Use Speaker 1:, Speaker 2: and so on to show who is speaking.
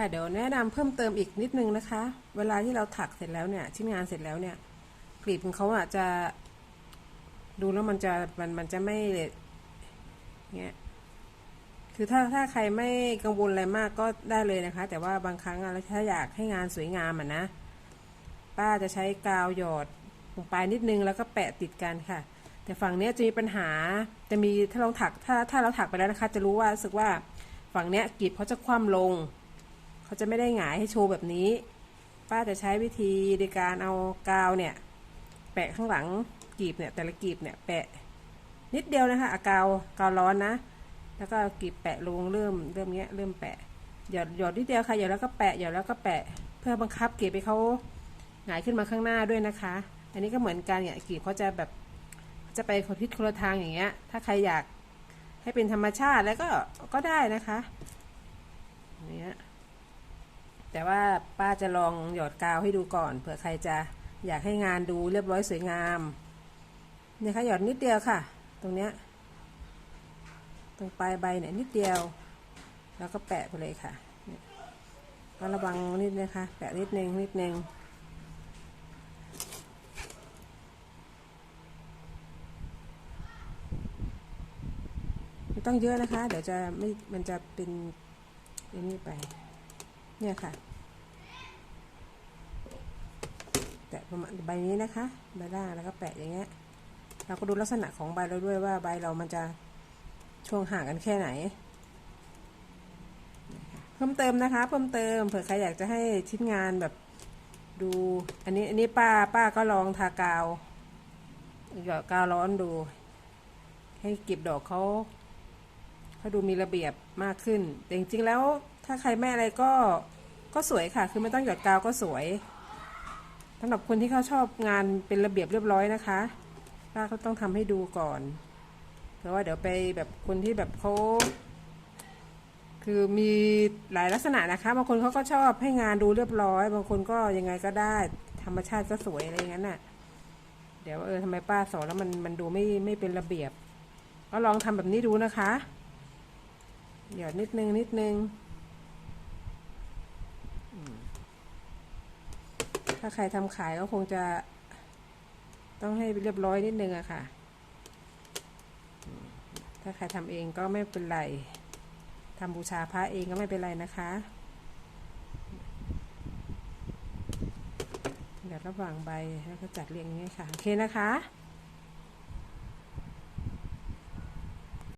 Speaker 1: ค่ะเดี๋ยวแนะนำเพิ่มเติมอีกนิดนึงนะคะ เวลาที่เราถักเสร็จแล้วเนี่ยชิ้นงานเสร็จแล้วเนี่ยกลีบของเขาอะจะ ดูแล้วมันจะมันมันจะไม่เงี้ยคือถ้าถ้าใครไม่กังวลอะไรมากก็ได้เลยนะคะ แต่ว่าบางครั้งอะถ้าอยากให้งานสวยงามอะนะ ป้าจะใช้กาวหยอดลงไปนิดนึงแล้วก็แปะติดกันค่ะ แต่ฝั่งเนี้ยจะมีปัญหาจะมีถ้าเราถักถ้าถ้าเราถักไปแล้วนะคะ จะรู้ว่ารู้สึกว่าฝั่งเนี้ยกลีบเขาจะคว่ำลง เขาจะไม่ได้หงายให้โชว์แบบนี้ ป้าจะใช้วิธีในการเอากาวเนี่ย แปะข้างหลังกีบเนี่ยแต่ละกีบเนี่ยแปะนิดเดียวนะคะอากาวกาวร้อนนะ แล้วก็กีบแปะลงเริ่มเริ่มเงี้ยเริ่มแปะหยดหยดนิดเดียวค่ะหยดแล้วก็แปะหยดแล้วก็แปะเพื่อบังคับกีบให้เขาหงายขึ้นมาข้างหน้าด้วยนะคะ อันนี้ก็เหมือนกันเนี่ยกีบเขาจะแบบจะไปคนทิศคนละทางอย่างเงี้ย ถ้าใครอยากให้เป็นธรรมชาติแล้วก็ก็ได้นะคะเนี้ย แต่ว่าป้าจะลองหยอดกาวให้ดูก่อนเผื่อใครจะอยากให้งานดูเรียบร้อยสวยงามเนี่ยค่ะหยอดนิดเดียวค่ะ ตรงเนี้ยตรงปลายใบเนี่ยนิดเดียว แล้วก็แปะไปเลยค่ะก็ระวังนิดนะคะ แปะนิดนึงนิดนึงไม่ต้องเยอะนะคะ เดี๋ยวจะไม่มันจะเป็นอันนี้ไป เนี่ยค่ะแปะประมาณใบนี้นะคะใบล่างแล้วก็แปะอย่างเงี้ยเราก็ดูลักษณะของใบเราด้วยว่าใบเรามันจะช่วงห่างกันแค่ไหน เพิ่มเติมนะคะ เพิ่มเติมเผื่อใครอยากจะให้ชิ้นงานแบบดูอันนี้อันนี้ป้าป้าก็ลองทากาวหยอดกาวร้อนดู ให้กลีบดอกเขาเขาดูมีระเบียบมากขึ้น แต่จริงๆแล้ว ถ้าใครไม่อะไรก็ก็สวยค่ะ คือไม่ต้องหยอดกาวก็สวยสำหรับคนที่เขาชอบงานเป็นระเบียบเรียบร้อยนะคะป้าก็ต้องทำให้ดูก่อนเพราะว่าเดี๋ยวไปแบบคนที่แบบเขาคือมีหลายลักษณะนะคะ บางคนเขาก็ชอบให้งานดูเรียบร้อย บางคนก็ยังไงก็ได้ ธรรมชาติก็สวยอะไรอย่างนั้นน่ะ เดี๋ยวเออทำไมป้าสอนแล้วมันมันดูไม่ไม่เป็นระเบียบ ก็ลองทำแบบนี้ดูนะคะหยอดนิดนึงนิดนึง ถ้าใครทำขายก็คงจะต้องให้เรียบร้อยนิดนึงอะค่ะ ถ้าใครทำเองก็ไม่เป็นไรทำบูชาพระเองก็ไม่เป็นไรนะคะเดี๋ยวระหว่างใบแล้วก็จัดเรียงอย่างนี้ค่ะ โอเคนะคะ